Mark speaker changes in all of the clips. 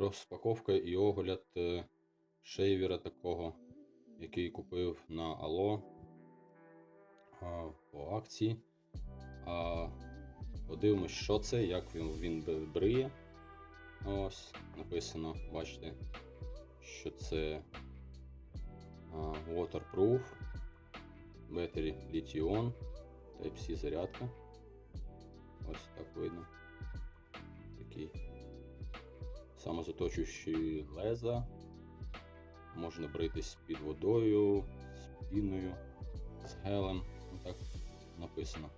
Speaker 1: розпаковка і огляд е, шейвера такого, який купив на Ало по акції. А, подивимось, що це, як він, він бриє. Ось, написано, бачите, що це waterproof, battery lithium, Type-C зарядка. Ось так видно. Такий самозаточуючий леза. Можна бритись під водою, з піною, з гелем. Так написано.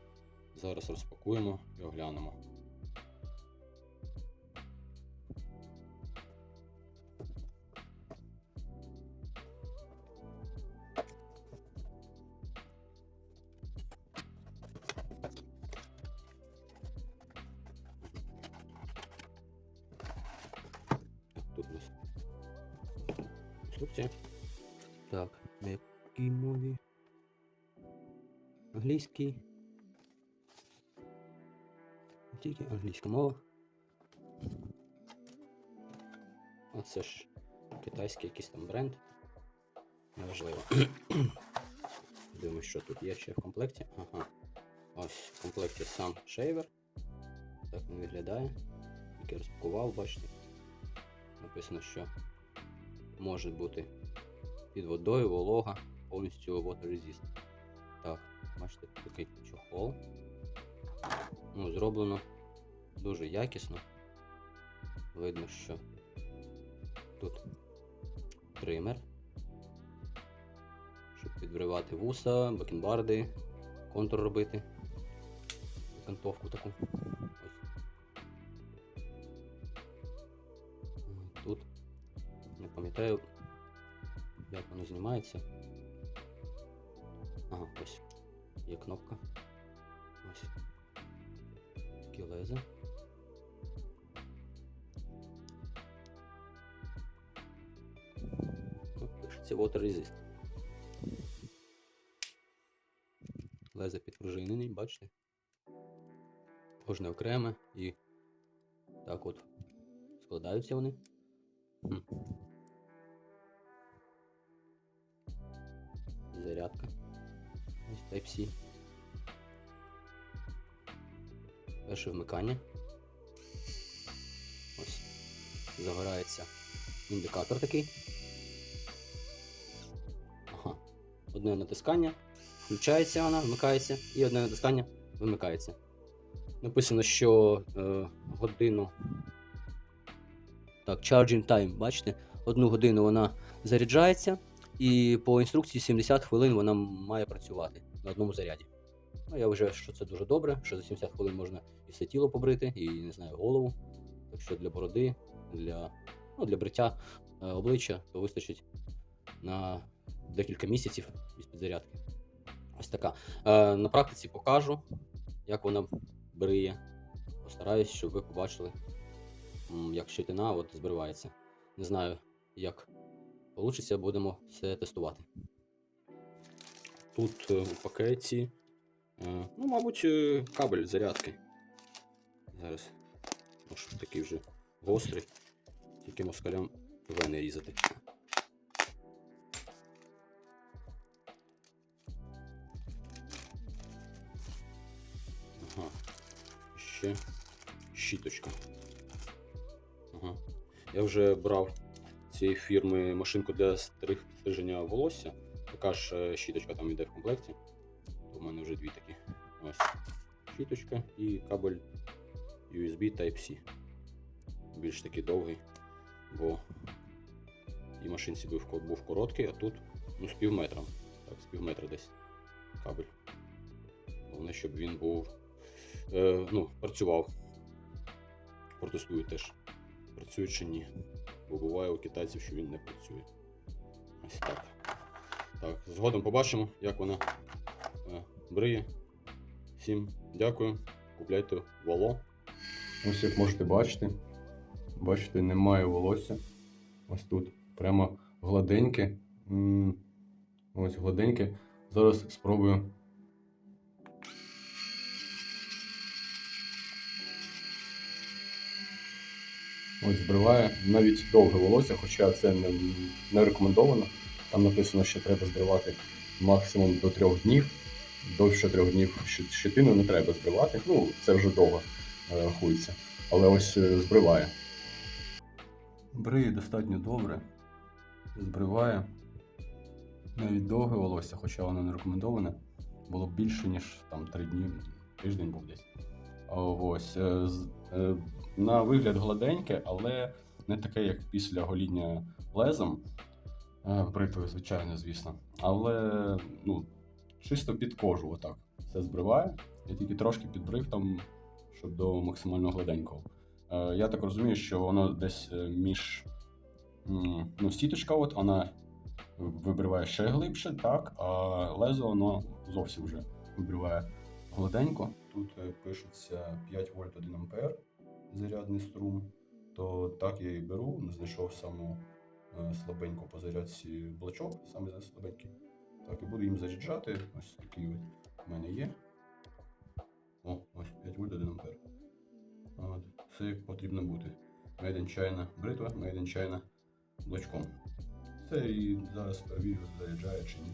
Speaker 1: Зараз розпакуємо і оглянемо. Інструкція. Так, на мові? Англійський. Тільки англійська мова. Оце ж китайський якийсь там бренд. Неважливо. Дивимось, що тут є ще в комплекті. Ага. Ось в комплекті сам шейвер. Так він виглядає. Який розпакував, бачите. Написано, що може бути під водою, волога, повністю water. Так, бачите, такий чохол. Ну, зроблено дуже якісно. Видно, що тут тример, щоб підбривати вуса, бакенбарди, контур робити. Кантовку таку. Не пам'ятаю, як воно знімається. Ага, ось. Є кнопка. Ось. Такі леза. Ну, Пишеться Water Resist. Леза підпружинений, бачите? Кожне окреме і так от складаються вони. Зарядка. Ось Type-C. Перше вмикання. Ось. Загорається індикатор такий. Ага. Одне натискання. Включається вона, вмикається, і одне натискання вимикається. Написано, що е, годину. Так, charging time, бачите? Одну годину вона заряджається, і по інструкції 70 хвилин вона має працювати на одному заряді. Ну, я вважаю, що це дуже добре, що за 70 хвилин можна і все тіло побрити, і не знаю, голову. Так що для бороди, для, ну, для бриття е, обличчя то вистачить на декілька місяців із підзарядки. Ось така. Е, на практиці покажу, як вона бриє. Постараюсь, щоб ви побачили, як щитина от збривається. Не знаю, як вийде, будемо все тестувати. Тут у пакеті, е, ну, мабуть, е, кабель зарядки. Зараз. Може, такий вже гострий, тільки москалям вени різати. Ага. Ще щіточка. Ага. Я вже брав цієї фірми машинку для стриження волосся. Така ж е, щіточка там йде в комплекті. У мене вже дві такі. Ось. Щіточка і кабель USB Type-C. Більш такий довгий, бо і машинці був, був короткий, а тут ну, з пів метра. Так, з пів десь кабель. Головне, щоб він був. Е, ну, працював. Протестую теж. Працює чи ні. Бо буває у китайців, що він не працює. Ось так. Так, згодом побачимо, як вона е, бриє. Всім дякую. Купляйте вало. Ось як можете бачити. Бачите, немає волосся. Ось тут. Прямо гладеньке. Ось гладеньке. Зараз спробую. Ось збриває навіть довге волосся, хоча це не, не рекомендовано. Там написано, що треба збривати максимум до трьох днів. Довше трьох днів щит- щетину не треба збривати. Ну, це вже довго е, рахується. Але ось е, збриває. Бриє достатньо добре. Збриває. Навіть довге волосся, хоча воно не рекомендоване. Було б більше, ніж там три дні, тиждень був десь. Ось. е, е, На вигляд гладеньке, але не таке, як після гоління лезом. Е, Бритвою, звичайно, звісно. Але ну, чисто під кожу, отак. Все збриває. Я тільки трошки підбрив там, щоб до максимально гладенького. Е, Я так розумію, що воно десь е, між. Ну, сіточка, от вона вибриває ще глибше, так, а лезо воно зовсім вже вибриває гладенько. Тут е, пишеться 5 вольт 1 ампер зарядний струм, то так я і беру, знайшов саму е, слабеньку по зарядці блочок, саме слабенький. Так, і буду їм заряджати. Ось такий от в мене є. О, ось 5 вольт 1 ампер. От, все як потрібно бути. Made in China бритва, Made in China блочком. Це і зараз перевірю, заряджає чи ні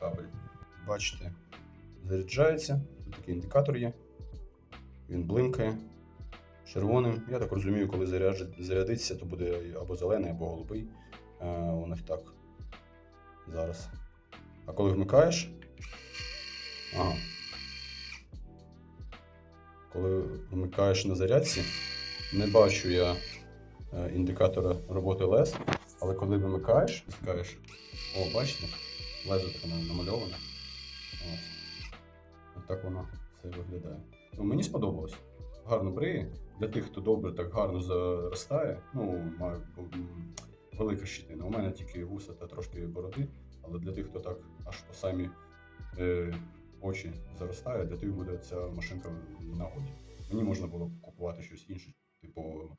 Speaker 1: кабель. Бачите, заряджається. Тут такий індикатор є. Він блимкає червоним. Я так розумію, коли зарядиться, то буде або зелений, або голубий. Е, у них так. Зараз. А коли вмикаєш. Ага. Коли вмикаєш на зарядці, не бачу я е, індикатора роботи лез, але коли вимикаєш, скажеш, о, бачите, лезо намальоване. Ось. Так воно все виглядає. Ну, мені сподобалось. Гарно бриє. Для тих, хто добре так гарно заростає, ну, має м, велика щитина. У мене тільки вуса та трошки бороди, але для тих, хто так аж по самі е, очі заростає, для тих буде ця машинка в нагоді. Мені можна було купувати щось інше, типу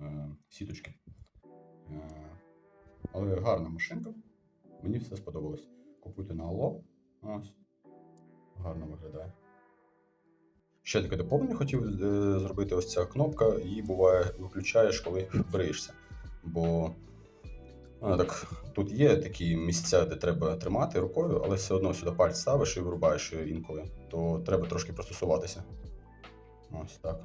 Speaker 1: е, сіточки. Е, але гарна машинка. Мені все сподобалось. Купуйте на Алло. Ось. Гарно виглядає. Ще таке доповнення хотів е, зробити ось ця кнопка, її буває виключаєш, коли бриєшся. Бо ну, так, тут є такі місця, де треба тримати рукою, але все одно сюди пальць ставиш і вирубаєш інколи, то треба трошки пристосуватися. Ось так.